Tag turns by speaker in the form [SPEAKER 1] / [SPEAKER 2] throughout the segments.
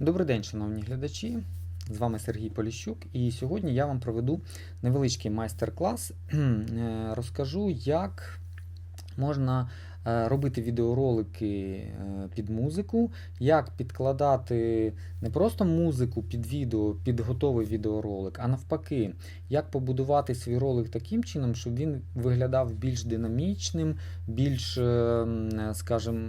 [SPEAKER 1] Добрий день, шановні глядачі. З вами Сергій Поліщук, і сьогодні я вам проведу невеличкий майстер-клас. Е, Розкажу, як можна е, робити відеоролики е, під музику, як підкладати не просто музику під відео, під готовий відеоролик, а навпаки, як побудувати свій ролик таким чином, щоб він виглядав більш динамічним, більш, е, скажімо,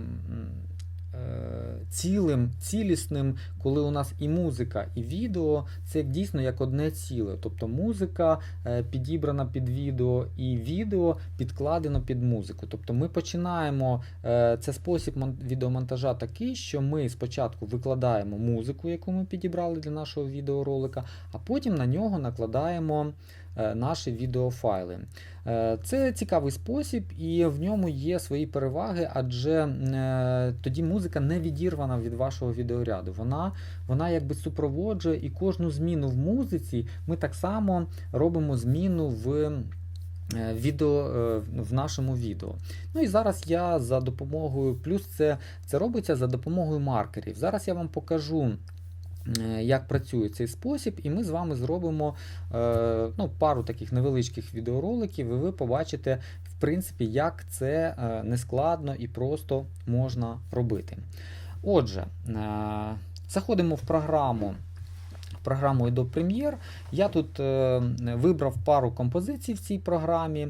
[SPEAKER 1] цілим, цілісним, коли у нас і музика, і відео це дійсно як одне ціле. Тобто музика е, підібрана під відео, і відео підкладено під музику. Тобто ми починаємо е, це спосіб мон- відеомонтажа такий, що ми спочатку викладаємо музику, яку ми підібрали для нашого відеоролика, а потім на нього накладаємо е, наші відеофайли. Е, Це цікавий спосіб, і в ньому є свої переваги, адже е, тоді музика не відірвана від вашого відеоряду. Вона, вона якби супроводжує і кожну зміну в музиці ми так само робимо зміну в. е, Відео е, в нашому відео. Ну і зараз я за допомогою, плюс це, це робиться за допомогою маркерів. Зараз я вам покажу, е, як працює цей спосіб, і ми з вами зробимо е, ну, пару таких невеличких відеороликів, і ви побачите, в принципі, як це е, нескладно і просто можна робити. Отже, е, заходимо в програму. Програму Adobe Premiere. Я тут е, вибрав пару композицій в цій програмі,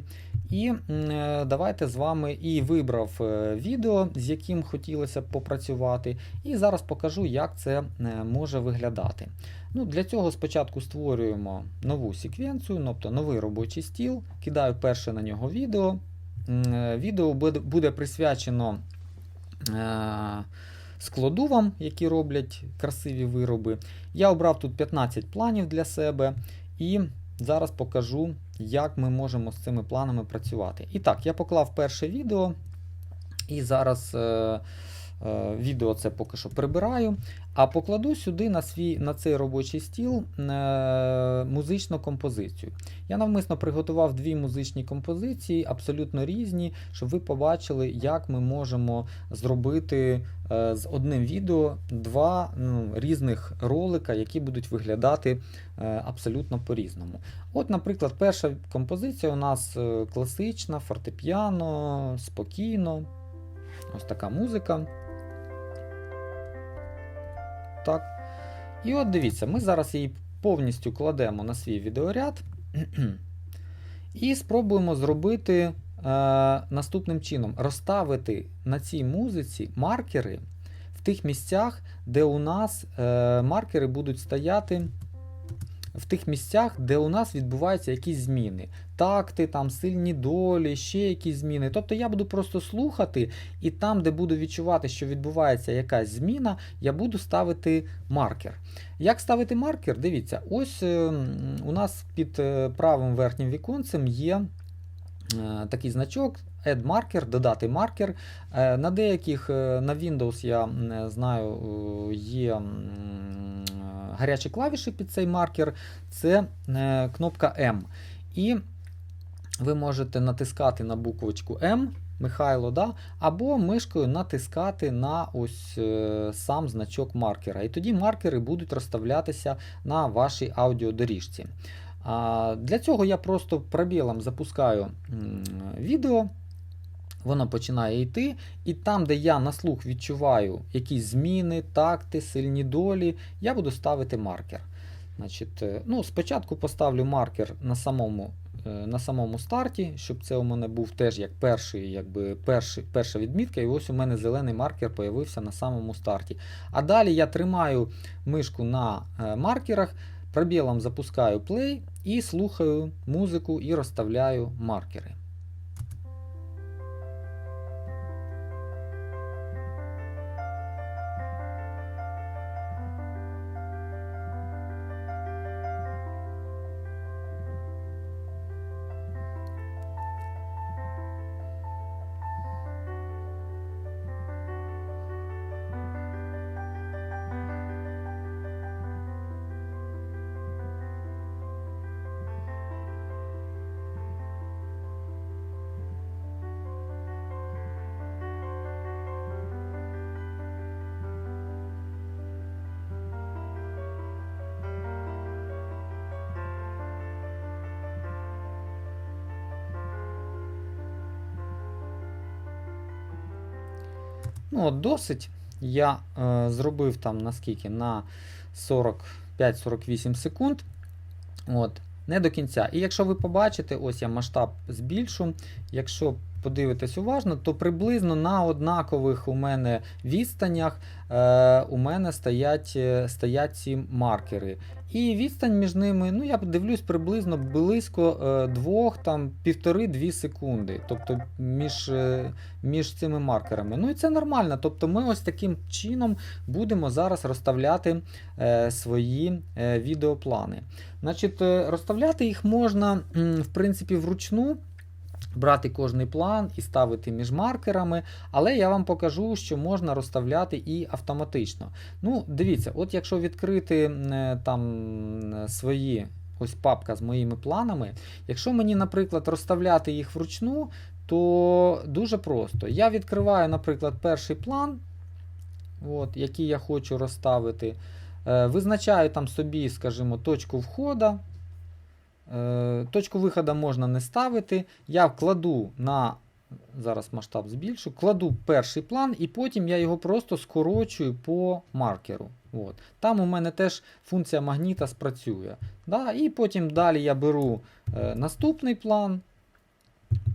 [SPEAKER 1] і е, давайте з вами і вибрав е, відео, з яким хотілося б попрацювати. І зараз покажу, як це е, може виглядати. Ну, Для цього спочатку створюємо нову секвенцію, тобто новий робочий стіл, кидаю перше на нього відео. Відео буде, присвячено складувам, які роблять красиві вироби. Я обрав тут 15 планів для себе і зараз покажу, як ми можемо з цими планами працювати. І так, я поклав перше відео, і зараз. Е, Е, Відео це поки що прибираю, а покладу сюди на свій на цей робочий стіл е, музичну композицію. Я навмисно приготував дві музичні композиції, абсолютно різні, щоб ви побачили, як ми можемо зробити е, з одним відео два ну, різних ролика, які будуть виглядати е, абсолютно по-різному. От, наприклад, перша композиція у нас е, класична, фортепіано, спокійно. Ось така музика. Так. І от дивіться, ми зараз її повністю кладемо на свій відеоряд і спробуємо зробити е, наступним чином: розставити на цій музиці маркери в тих місцях, де у нас е, маркери будуть стояти. В тих місцях, де у нас відбуваються якісь зміни, такти, там сильні долі, ще якісь зміни. Тобто я буду просто слухати, і там, де буду відчувати, що відбувається якась зміна, я буду ставити маркер. Як ставити маркер? Дивіться, ось е, у нас під е, правим верхнім віконцем є е, такий значок. Add marker, додати маркер. Е, На деяких е, на Windows я е, знаю, є гарячі клавіші під цей маркер. Це кнопка M. І ви можете натискати на буквочку М, Михайло, да? або мишкою натискати на ось е, сам значок маркера. І тоді маркери будуть розставлятися на вашій аудіодоріжці. А, Для цього я просто пробілом запускаю м, відео. Воно починає йти, і там, де я на слух відчуваю якісь зміни, такти, сильні долі, я буду ставити маркер. Значить, е, ну, спочатку поставлю маркер на самому, е, на самому старті, щоб це у мене був теж як перший, якби перший, перша відмітка, і ось у мене зелений маркер появився на самому старті. А далі я тримаю мишку на е, маркерах, пробілом запускаю play і слухаю музику і розставляю маркери. Ну, от досить. Я е, зробив там наскільки на 45-48 секунд. От, не до кінця. І якщо ви побачите, ось я масштаб збільшу. Якщо подивитесь уважно, то приблизно на однакових у мене відстанях е, у мене стоять, е, стоять ці маркери. І відстань між ними, ну я дивлюсь приблизно близько е, двох, там півтори-дві секунди. Тобто між, е, між цими маркерами. Ну і це нормально. Тобто ми ось таким чином будемо зараз розставляти е, свої е, відеоплани. Значить, е, розставляти їх можна, в принципі, вручну. Брати кожний план і ставити між маркерами, але я вам покажу, що можна розставляти і автоматично. Ну, дивіться, от якщо відкрити е, там е, свої ось папка з моїми планами, якщо мені, наприклад, розставляти їх вручну, то дуже просто. Я відкриваю, наприклад, перший план, от, який я хочу розставити. Е, Визначаю там собі, скажімо, точку входу. Е, Точку виходу можна не ставити. Я вкладу на, зараз масштаб збільшу, кладу перший план, і потім я його просто скорочую по маркеру. От. Там у мене теж функція магніта спрацює. Да? І потім далі я беру е, наступний план.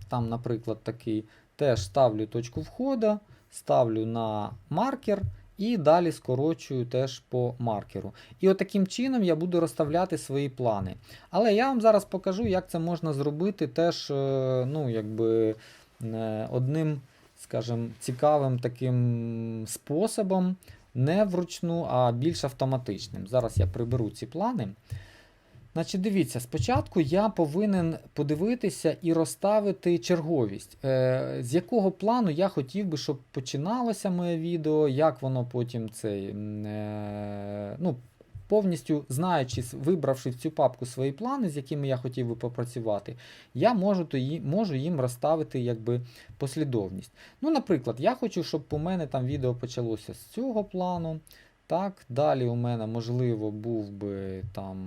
[SPEAKER 1] Там, наприклад, такий. Теж ставлю точку входу, ставлю на маркер. І далі скорочую теж по маркеру. І от таким чином я буду розставляти свої плани. Але я вам зараз покажу, як це можна зробити теж е, ну, якби, е, одним, скажімо, цікавим таким способом, не вручну, а більш автоматичним. Зараз я приберу ці плани. Значить, дивіться, спочатку я повинен подивитися і розставити черговість, е, з якого плану я хотів би, щоб починалося моє відео, як воно потім цей, е, ну, повністю знаючи, вибравши в цю папку свої плани, з якими я хотів би попрацювати, я можу, то ї- можу їм розставити якби, послідовність. Ну, наприклад, я хочу, щоб у мене там відео почалося з цього плану. Так, далі у мене, можливо, був би там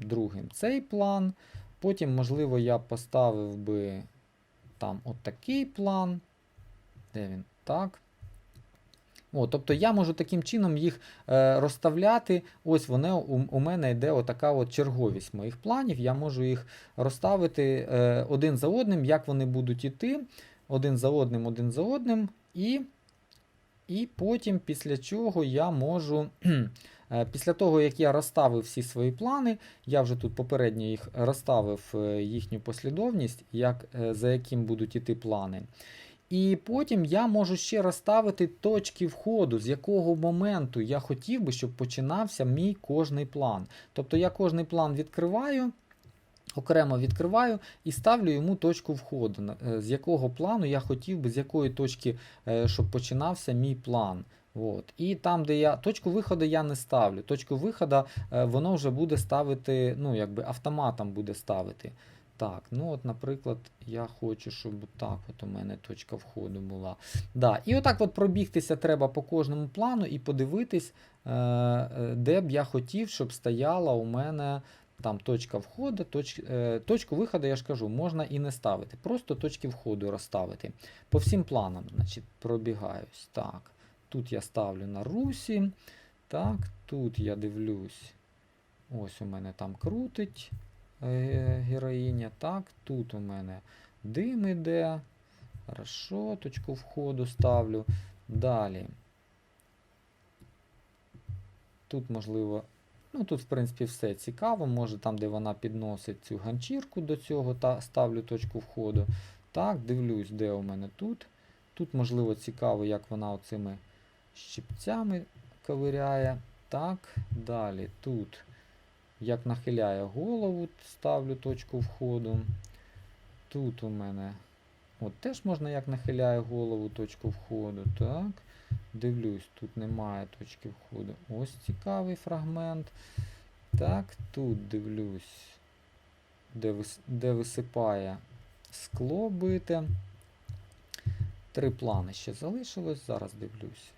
[SPEAKER 1] другим цей план. Потім, можливо, я поставив би там от такий план. Де він? Так. О, тобто я можу таким чином їх е, розставляти. Ось вони, у, у мене йде отака от черговість моїх планів. Я можу їх розставити е, один за одним, як вони будуть іти, один за одним, один за одним. І і потім, після чого я можу, е, після того, як я розставив всі свої плани, я вже тут попередньо їх розставив е, їхню послідовність, як, е, за яким будуть іти плани. І потім я можу ще розставити точки входу, з якого моменту я хотів би, щоб починався мій кожний план. Тобто я кожний план відкриваю. Окремо відкриваю і ставлю йому точку входу, е, з якого плану я хотів би, з якої точки, е, щоб починався мій план. От. І там, де я точку виходу я не ставлю. Точку виходу е, воно вже буде ставити, ну, якби автоматом буде ставити. Так, ну от, наприклад, я хочу, щоб так от у мене точка входу була. Да. І отак от пробігтися треба по кожному плану і подивитись, де б я хотів, щоб стояла у мене там точка входу, точ, е, точку виходу, я ж кажу, можна і не ставити. Просто точки входу розставити. По всім планам, значить, пробігаюсь. Так. Тут я ставлю на русі. Так, тут я дивлюсь. Ось у мене там крутить е, героїня. Так, тут у мене дим іде. Хорошо, точку входу ставлю. Далі. Тут, можливо, ну тут, в принципі, все цікаво. Може, там, де вона підносить цю ганчірку до цього, та ставлю точку входу. Так, дивлюсь, де у мене тут. Тут, можливо, цікаво, як вона оцими щипцями ковиряє. Так, далі тут, як нахиляє голову, ставлю точку входу. Тут у мене от теж можна, як нахиляє голову, точку входу. Так. Дивлюсь, тут немає точки входу. Ось цікавий фрагмент. Так, тут дивлюсь, де, де висипає скло бите. Три плани ще залишилось, зараз дивлюсь.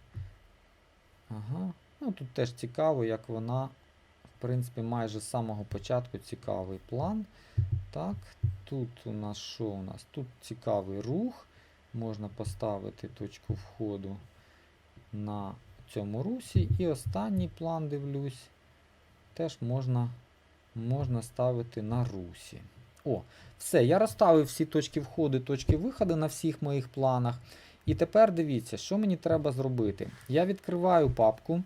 [SPEAKER 1] Ага. Ну тут теж цікаво, як вона, в принципі, майже з самого початку цікавий план. Так, тут у нас що у нас? Тут цікавий рух. Можна поставити точку входу на цьому русі. І останній план дивлюсь. Теж можна, можна ставити на русі. О, все, я розставив всі точки входу, точки виходу на всіх моїх планах. І тепер дивіться, що мені треба зробити. Я відкриваю папку,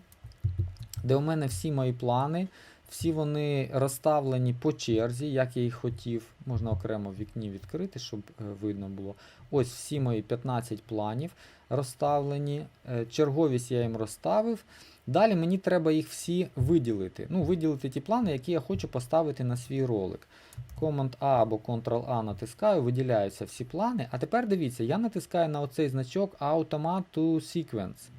[SPEAKER 1] де у мене всі мої плани. Всі вони розставлені по черзі, як я їх хотів. Можна окремо в вікні відкрити, щоб е, видно було. Ось всі мої 15 планів розставлені. Е, Черговість я їм розставив. Далі мені треба їх всі виділити. Ну, виділити ті плани, які я хочу поставити на свій ролик. Command A або Ctrl-A натискаю, виділяються всі плани. А тепер дивіться, я натискаю на оцей значок Automate to Sequence.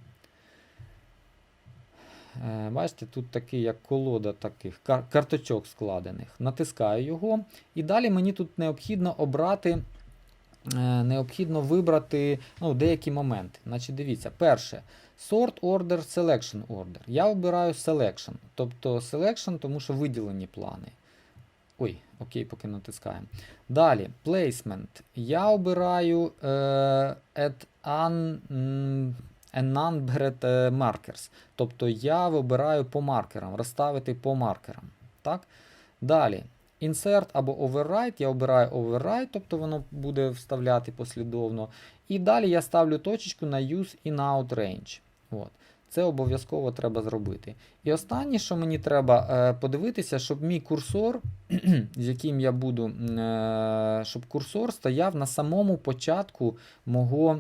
[SPEAKER 1] Е, Бачите, тут такий, як колода таких кар- карточок складених. Натискаю його. І далі мені тут необхідно обрати, е, необхідно вибрати ну, деякі моменти. Значить, дивіться, перше. Sort Order, Selection Order. Я обираю Selection. Тобто Selection, тому що виділені плани. Ой, окей, поки натискаємо. Далі, Placement. Я обираю е, at un, м, Unnumbered е, Markers. Тобто я вибираю по маркерам, розставити по маркерам. Так? Далі. Insert або Override. Я обираю Override, тобто воно буде вставляти послідовно. І далі я ставлю точечку на Use in Out Range. От. Це обов'язково треба зробити. І останнє, що мені треба е, подивитися, щоб мій курсор, з яким я буду, е, щоб курсор стояв на самому початку мого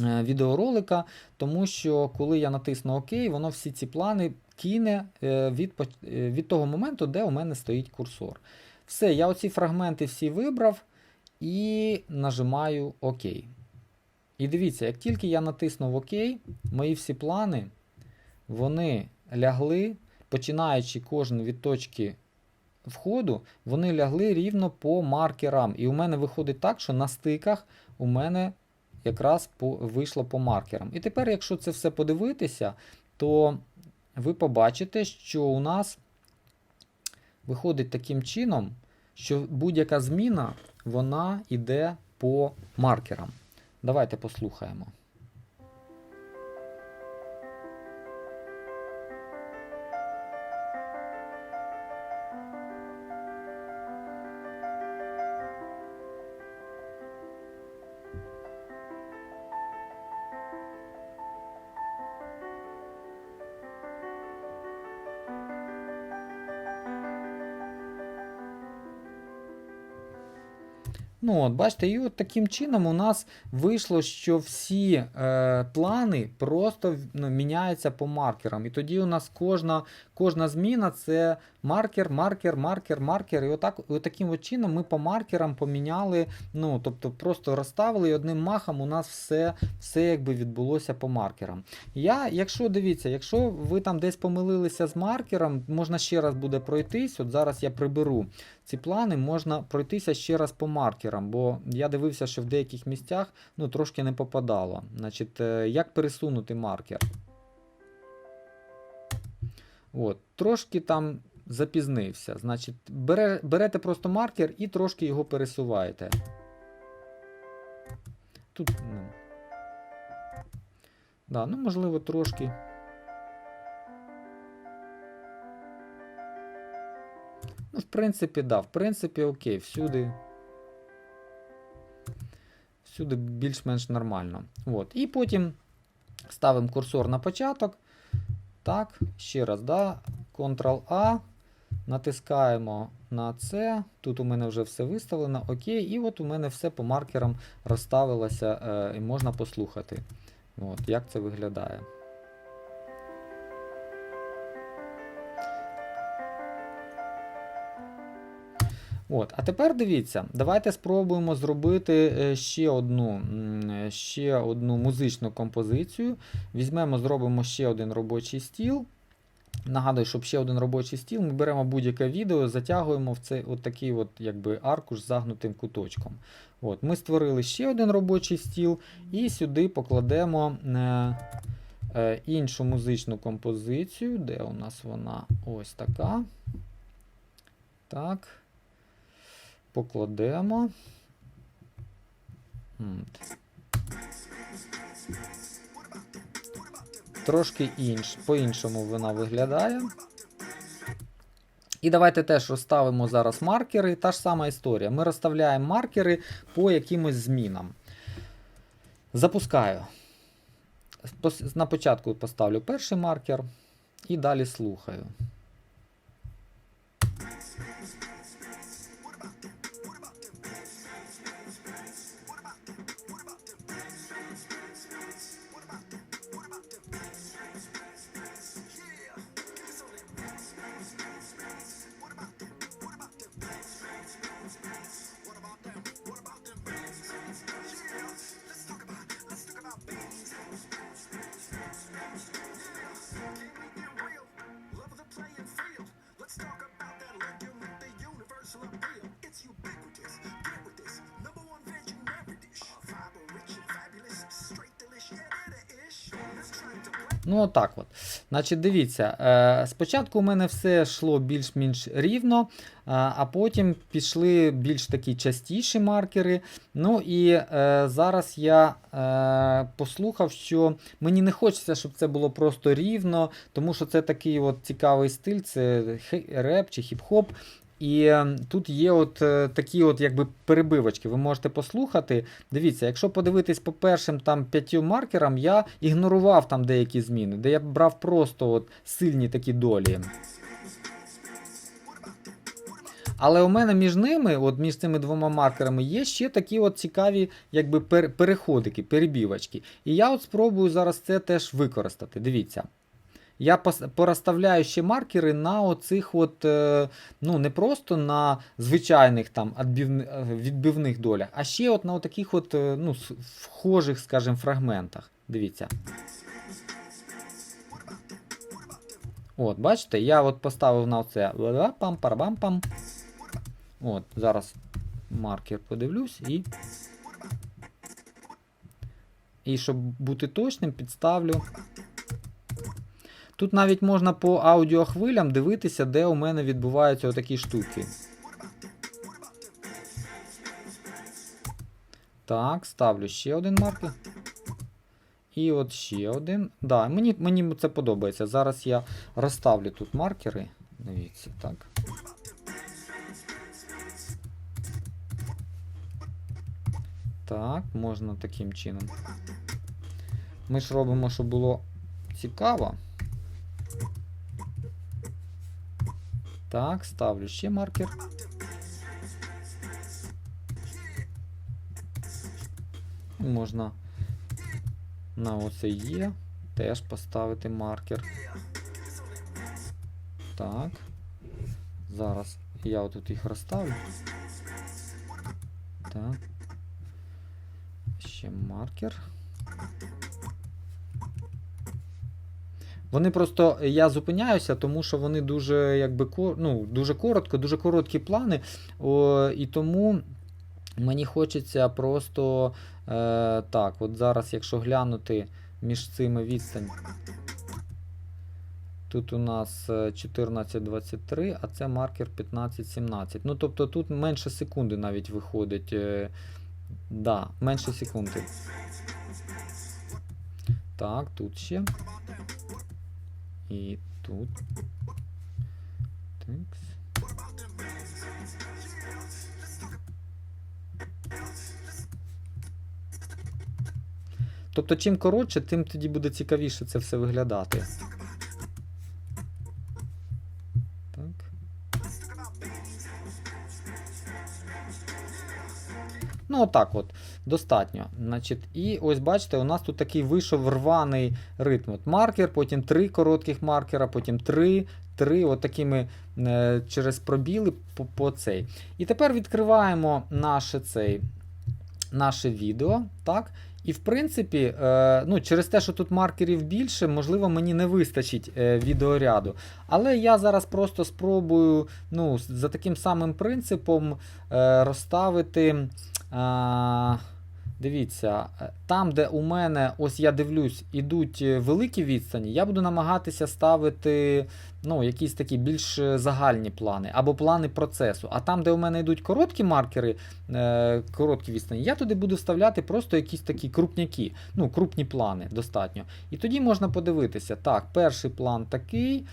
[SPEAKER 1] відеоролика, тому що коли я натисну ОК, воно всі ці плани кине е, від, е, від того моменту, де у мене стоїть курсор. Все, я оці фрагменти всі вибрав і нажимаю ОК. І дивіться, як тільки я натиснув ОК, мої всі плани вони лягли, починаючи кожен від точки входу, вони лягли рівно по маркерам. І у мене виходить так, що на стиках у мене якраз по, вийшло по маркерам. І тепер, якщо це все подивитися, то ви побачите, що у нас виходить таким чином, що будь-яка зміна вона йде по маркерам. Давайте послухаємо. Ну, от, бачите, і от таким чином у нас вийшло, що всі е, плани просто ну, міняються по маркерам. І тоді у нас кожна, кожна зміна це маркер, маркер, маркер, маркер. І отак, і таким от чином ми по маркерам поміняли, ну, тобто просто розставили і одним махом у нас все, все якби відбулося по маркерам. Я, якщо дивіться, якщо ви там десь помилилися з маркером, можна ще раз буде пройтись. От зараз я приберу ці плани, можна пройтися ще раз по маркерам, бо я дивився, що в деяких місцях ну, трошки не попадало. Значить, е, як пересунути маркер? От, Трошки там запізнився. Значить, бере, берете просто маркер і трошки його пересуваєте. Тут. Ну, да, ну, можливо, трошки. Ну, в принципі, да, в принципі, окей, всюди. Всюди більш-менш нормально. От. І потім ставимо курсор на початок. Так, ще раз, да, Ctrl-A. Натискаємо на це. Тут у мене вже все виставлено. Окей. І от у мене все по маркерам розставилося е, і можна послухати, от, як це виглядає. От, а тепер дивіться, давайте спробуємо зробити е, ще одну, е, ще одну музичну композицію. Візьмемо, зробимо ще один робочий стіл. Нагадую, щоб ще один робочий стіл, ми беремо будь-яке відео, затягуємо в цей от такий от, якби, аркуш з загнутим куточком. От, Ми створили ще один робочий стіл і сюди покладемо е, е, іншу музичну композицію. Де у нас вона? Ось така. Так. Покладемо. Трошки інш, по-іншому вона виглядає. І давайте теж розставимо зараз маркери. Та ж сама історія. Ми розставляємо маркери по якимось змінам. Запускаю. На початку поставлю перший маркер і далі слухаю. Ну, отак от. Значить, дивіться, е, спочатку у мене все йшло більш-менш рівно, е, а потім пішли більш такі частіші маркери. Ну і е, зараз я послухав, що мені не хочеться, щоб це було просто рівно, тому що це такий от цікавий стиль, це реп чи хіп-хоп. І е, тут є от е, такі от якби перебивочки. Ви можете послухати. Дивіться, якщо подивитись по першим там п'ятью маркерам, я ігнорував там деякі зміни, де я брав просто от сильні такі долі. Але у мене між ними, от між цими двома маркерами, є ще такі от цікаві якби переходики, перебівочки. І я от спробую зараз це теж використати. Дивіться. Я пос- ще маркери на оцих от, е, ну не просто на звичайних там е, відбивних долях, а ще от на таких от, е, ну, вхожих, скажімо, фрагментах. Дивіться. От, бачите, я от поставив на оце пам парабам пам От, зараз маркер подивлюсь і. І щоб бути точним, підставлю. Тут навіть можна по аудіохвилям дивитися, де у мене відбуваються отакі штуки. Так, ставлю ще один маркер. І от ще один. Да, мені, мені це подобається. Зараз я розставлю тут маркери. Дивіться, так. Так, можна таким чином. Ми ж робимо, щоб було цікаво. Так, ставлю ще маркер. Можна на оце є. Теж поставити маркер. Так. Зараз я отут їх розставлю. Так. Ще маркер. Вони просто я зупиняюся, тому що вони дуже якби ну, дуже коротко, дуже короткі плани. О, і тому мені хочеться просто е, так, от зараз, якщо глянути між цими відстань. Тут у нас е, 14.23, а це маркер 15.17. Ну, тобто тут менше секунди навіть виходить. Е, да, менше секунди. Так, тут ще. І тут. Такс. Тобто, чим коротше, тим тоді буде цікавіше це все виглядати. Так. Ну, отак от. Достатньо. Значить, і ось бачите, у нас тут такий вийшов рваний ритм. От маркер, потім три коротких маркера, потім три, три, от такими е, через пробіли по, по цей. І тепер відкриваємо наше цей, наше відео. так? І в принципі, е, ну, через те, що тут маркерів більше, можливо, мені не вистачить е, відеоряду. Але я зараз просто спробую ну, за таким самим принципом е, розставити. Дивіться, е, там, де у мене, ось я дивлюсь, ідуть е, великі відстані, я буду намагатися ставити ну, якісь такі більш е, загальні плани або плани процесу. А там, де у мене йдуть короткі маркери, короткі відстані, я туди буду вставляти просто якісь такі крупняки, ну, крупні плани достатньо. І тоді можна подивитися, так, перший план такий,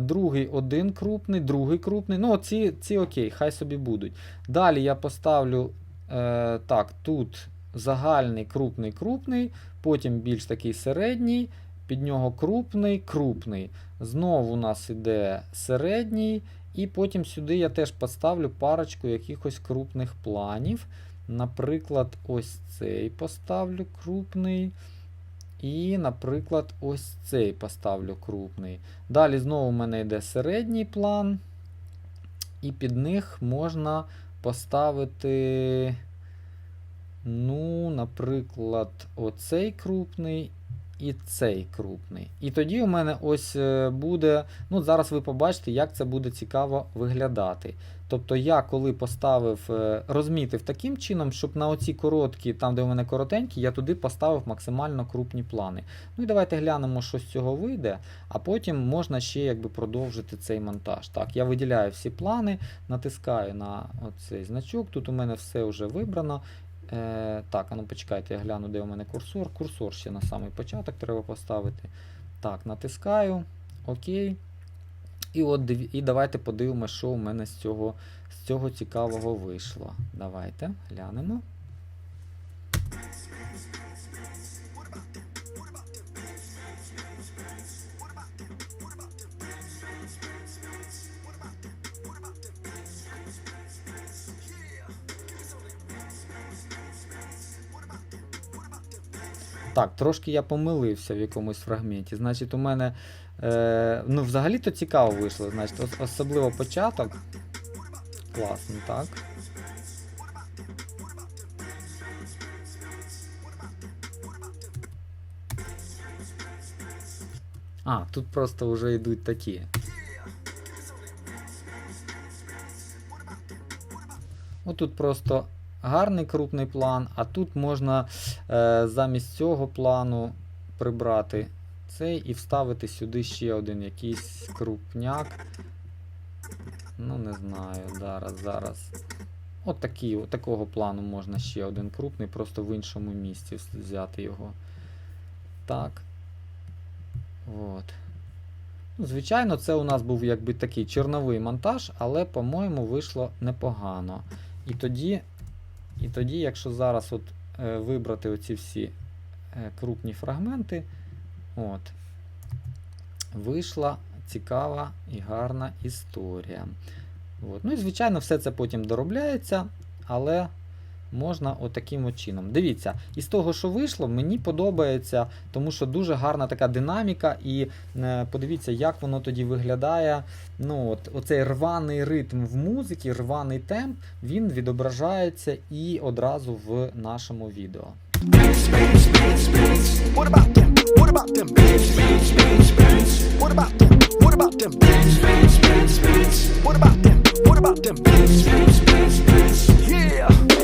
[SPEAKER 1] другий один крупний, другий крупний. Ну, ці, ці окей, хай собі будуть. Далі я поставлю е, так, тут загальний крупний крупний, потім більш такий середній, під нього крупний, крупний. Знову у нас іде середній, і потім сюди я теж поставлю парочку якихось крупних планів. Наприклад, ось цей поставлю крупний. І, наприклад, ось цей поставлю крупний. Далі знову у мене йде середній план. І під них можна поставити, ну, наприклад, оцей крупний і цей крупний. І тоді у мене ось е, буде. Ну, зараз ви побачите, як це буде цікаво виглядати. Тобто я коли поставив, е, розмітив таким чином, щоб на оці короткі, там де у мене коротенькі, я туди поставив максимально крупні плани. Ну і давайте глянемо, що з цього вийде, а потім можна ще якби продовжити цей монтаж. Так, я виділяю всі плани, натискаю на цей значок. Тут у мене все вже вибрано. Е, так, а ну почекайте, я гляну, де у мене курсор. Курсор ще на самий початок треба поставити. Так, натискаю. Окей. І от і давайте подивимося, що у мене з цього, з цього цікавого вийшло. Давайте глянемо. Так, трошки я помилився в якомусь фрагменті. Значить, у мене. Е, ну, взагалі-то цікаво вийшло. Значить, ос- особливо початок. Класний, так. А, тут просто вже йдуть такі. Отут просто гарний крупний план, а тут можна е, замість цього плану прибрати цей і вставити сюди ще один якийсь крупняк. Ну, не знаю, зараз, зараз. От такий, от такого плану можна ще один крупний, просто в іншому місці взяти його. Так. От. Ну, звичайно, це у нас був якби такий чорновий монтаж, але, по-моєму, вийшло непогано. І тоді, і тоді якщо зараз от, е, вибрати оці всі е, крупні фрагменти, от, вийшла цікава і гарна історія. От. Ну і, звичайно, все це потім доробляється, але можна отаким от чином. Дивіться, із того, що вийшло, мені подобається, тому що дуже гарна така динаміка, і е, подивіться, як воно тоді виглядає. Ну, от, Оцей рваний ритм в музиці, рваний темп, він відображається і одразу в нашому відео.
[SPEAKER 2] What about? What about them? Yeah,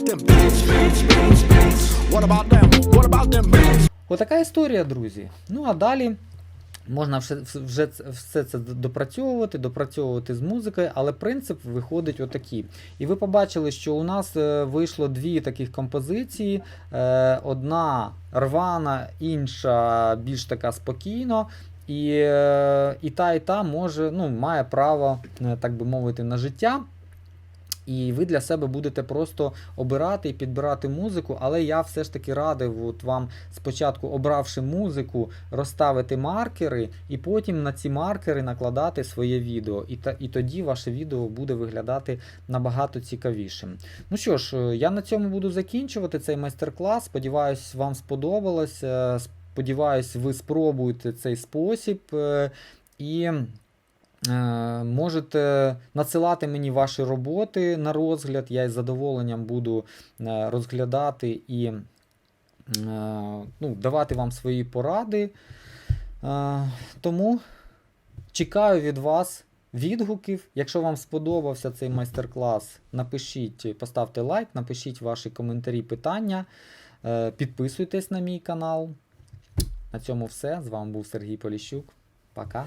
[SPEAKER 2] about them? What about them? What about them?
[SPEAKER 1] Отака історія, друзі. Ну а далі можна вже, вже все це допрацьовувати, допрацьовувати з музикою, але принцип виходить отакий. І ви побачили, що у нас е, вийшло дві таких композиції: Е, одна рвана, інша більш така спокійно. І, е, і та, і та може, ну, має право, так би мовити, на життя. І ви для себе будете просто обирати і підбирати музику, але я все ж таки радив от вам спочатку, обравши музику, розставити маркери, і потім на ці маркери накладати своє відео. І, та, і тоді ваше відео буде виглядати набагато цікавішим. Ну що ж, е, я на цьому буду закінчувати цей майстер-клас. Сподіваюсь, вам сподобалось. Е, Сподіваюсь, ви спробуєте цей спосіб. е, І Можете надсилати мені ваші роботи на розгляд, я із задоволенням буду е, розглядати і е, ну, давати вам свої поради. Е, Тому чекаю від вас відгуків. Якщо вам сподобався цей майстер-клас, напишіть, поставте лайк, напишіть ваші коментарі, питання. Е, Підписуйтесь на мій канал. На цьому все. З вами був Сергій Поліщук. Пока.